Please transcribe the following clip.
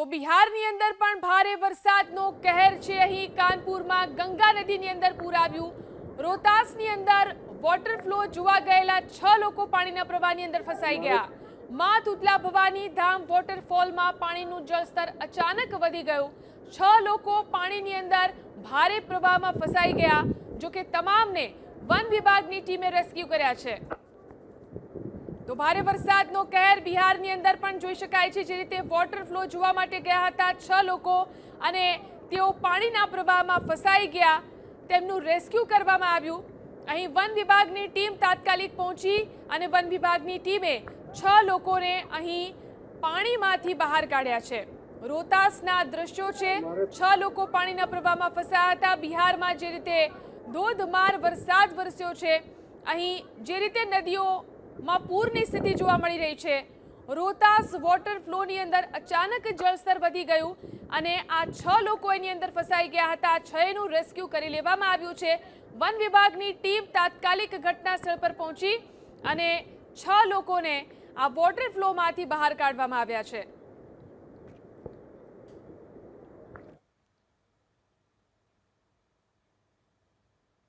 તો બિહારની અંદર પણ ભારે વરસાદનો કહેર છે. અહીં કાનપુરમાં ગંગા નદીની અંદર પૂર આવ્યું. રોહતાસની અંદર વોટર ફ્લો જોવા ગયેલા છ લોકો પાણીના પ્રવાહની અંદર ફસાઈ ગયા. મા તુતલા ભવાની ધામ વોટરફોલમાં પાણીનું જળસ્તર અચાનક વધી ગયું. છ લોકો પાણીની અંદર ભારે પ્રવાહમાં ફસાઈ ગયા જો કે તમામને વન વિભાગની ટીમે રેસ્ક્યુ કર્યા છે. તો ભારે વરસાદનો કહેર બિહારની અંદર પણ જોઈ શકાય છે. જે રીતે વોટર ફ્લો જોવા માટે ગયા હતા છ લોકો અને તેઓ પાણીના પ્રવાહમાં ફસાઈ ગયા. તેમનું રેસ્ક્યુ કરવામાં આવ્યું. અહીં વન વિભાગની ટીમ તાત્કાલિક પહોંચી અને વન વિભાગની ટીમે છ લોકોને અહીં પાણીમાંથી બહાર કાઢ્યા છે. રોતાસના દ્રશ્યો છે. છ લોકો પાણીના પ્રવાહમાં ફસાયા હતા. બિહારમાં જે રીતે ધોધમાર વરસાદ વરસ્યો છે, અહીં જે રીતે નદીઓમાં પૂરની સ્થિતિ જોવા મળી રહી છે. રોહતાસ વોટર ફ્લોની અંદર અચાનક જળસ્તર વધી ગયું અને આ છ લોકો એની અંદર ફસાઈ ગયા હતા. આ છનું રેસ્ક્યુ કરી લેવામાં આવ્યું છે. વન વિભાગની ટીમ તાત્કાલિક ઘટના સ્થળ પર પહોંચી અને છ લોકોને આ વોટર ફ્લોમાંથી બહાર કાઢવામાં આવ્યા છે.